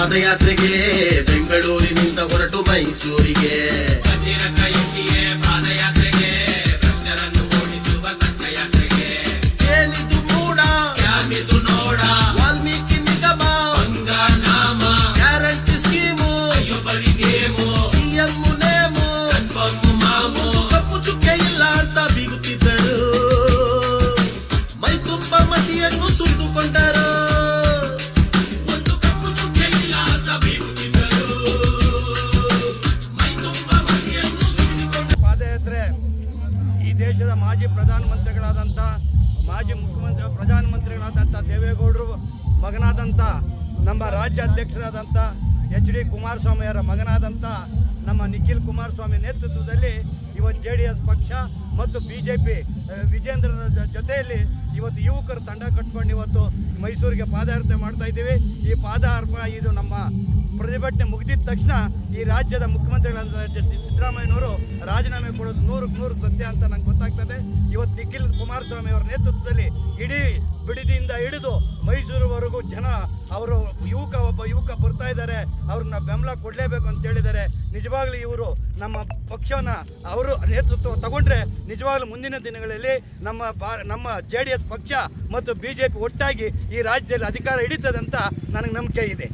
ಪಾದಯಾತ್ರೆಗೆ ಬೆಂಗಳೂರಿನಿಂದ ಹೊರಟು ಮೈಸೂರಿಗೆ. ದೇಶದ ಮಾಜಿ ಪ್ರಧಾನಮಂತ್ರಿಗಳಾದಂಥ ಮಾಜಿ ಮುಖ್ಯಮಂತ್ರಿ ಪ್ರಧಾನಮಂತ್ರಿಗಳಾದಂಥ ದೇವೇಗೌಡರು ಮಗನಾದಂಥ ನಮ್ಮ ರಾಜ್ಯ ಅಧ್ಯಕ್ಷರಾದಂಥ ಎಚ್ ಡಿ ಕುಮಾರಸ್ವಾಮಿಯವರ ಮಗನಾದಂಥ ನಮ್ಮ ನಿಖಿಲ್ ಕುಮಾರಸ್ವಾಮಿ ನೇತೃತ್ವದಲ್ಲಿ ಇವತ್ತು ಜೆ ಡಿ ಎಸ್ ಪಕ್ಷ ಮತ್ತು ಬಿ ಜೆ ಪಿ ವಿಜೇಂದ್ರನ ಜೊತೆಯಲ್ಲಿ ಇವತ್ತು ಯುವಕರು ತಂಡ ಕಟ್ಕೊಂಡು ಇವತ್ತು ಮೈಸೂರಿಗೆ ಪಾದಯಾತ್ರೆ ಮಾಡ್ತಾ ಇದ್ದೀವಿ. ಈ ಪಾದಾರ್ಪ ಇದು ನಮ್ಮ ಪ್ರತಿಭಟನೆ ಮುಗಿದಿದ್ದ ತಕ್ಷಣ ಈ ರಾಜ್ಯದ ಮುಖ್ಯಮಂತ್ರಿಗಳಾದ ಸಿದ್ದರಾಮಯ್ಯನವರು ರಾಜೀನಾಮೆ ಕೊಡೋದು ನೂರಕ್ಕೆ ನೂರು ಸತ್ಯ ಅಂತ ನಂಗೆ ಗೊತ್ತಾಗ್ತದೆ. ಇವತ್ತು ನಿಖಿಲ್ ಕುಮಾರಸ್ವಾಮಿ ಅವರ ನೇತೃತ್ವದಲ್ಲಿ ಇಡೀ ಬಿಡಿದಿಂದ ಹಿಡಿದು ಮೈಸೂರುವರೆಗೂ ಜನ ಅವರು ಯುವಕ ಒಬ್ಬ ಯುವಕ ಬರ್ತಾ ಇದ್ದಾರೆ, ಅವ್ರನ್ನ ಬೆಂಬಲ ಕೊಡಲೇಬೇಕು ಅಂತ ಹೇಳಿದ್ದಾರೆ. ನಿಜವಾಗ್ಲೂ ಇವರು ನಮ್ಮ ಪಕ್ಷನ ಅವರು ನೇತೃತ್ವ ತಗೊಂಡ್ರೆ ನಿಜವಾಗ್ಲೂ ಮುಂದಿನ ದಿನಗಳಲ್ಲಿ ನಮ್ಮ ಬಾ, ನಮ್ಮ ಜೆ ಡಿ ಎಸ್ ಪಕ್ಷ ಮತ್ತು ಬಿ ಜೆ ಪಿ ಒಟ್ಟಾಗಿ ಈ ರಾಜ್ಯದಲ್ಲಿ ಅಧಿಕಾರ ಹಿಡಿತದಂತ ನನಗೆ ನಂಬಿಕೆ ಇದೆ.